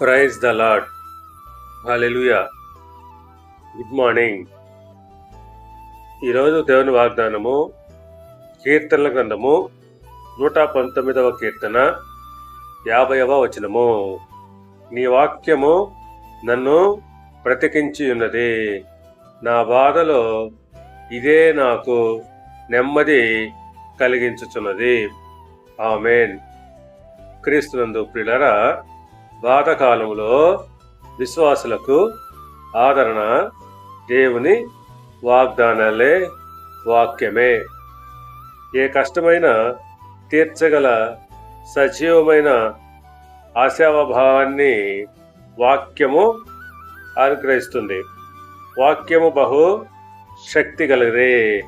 Praise the lord hallelujah good morning ఈరోజు దేవుని వాగ్దానము కీర్తనల గ్రంథము నూట పంతొమ్మిదవ కీర్తన యాభైవ వచనము. నీ వాక్యము నన్ను బ్రతికించి ఉన్నది నా బాధలో ఇదే నాకు నెమ్మది కలిగించుచున్నది. ఆమెన్. క్రీస్తునందు ప్రిలరా బాధకాలంలో విశ్వాసులకు ఆదరణ దేవుని వాగ్దానాలే వాక్యమే. ఏ కష్టమైన తీర్చగల సజీవమైన ఆశావభావాన్ని వాక్యము అనుగ్రహిస్తుంది. వాక్యము బహు శక్తి గలదే.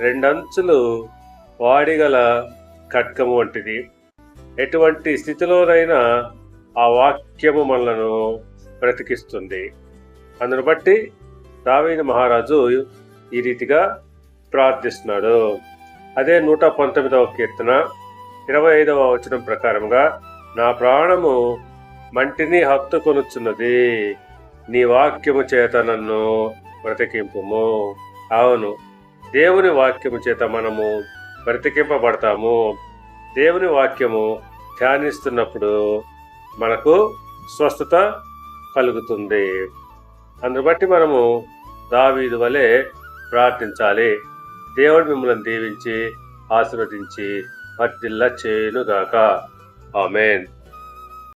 రెండంచులు వాడిగల ఖడ్గము వంటిది. ఎటువంటి స్థితిలోనైనా ఆ వాక్యము మనలను బ్రతికిస్తుంది. అందును బట్టి దావీదు మహారాజు ఈ రీతిగా ప్రార్థిస్తున్నాడు. అదే నూట పంతొమ్మిదవ కీర్తన ఇరవై ఐదవ వచనం ప్రకారంగా నా ప్రాణము మంటిని హత్తుకొనుచున్నది. నీ వాక్యము చేత నన్ను బ్రతికింపుము. అవును దేవుని వాక్యము చేత మనము బ్రతికింపబడతాము. దేవుని వాక్యము ధ్యానిస్తున్నప్పుడు మనకు స్వస్థత కలుగుతుంది. అందును బట్టి మనము దావీదు వలె ప్రార్థించాలి. దేవుడు మిమ్మల్ని దీవించి ఆశీర్వదించి వర్ధిల్ల చేయునుగాక. ఆమెన్.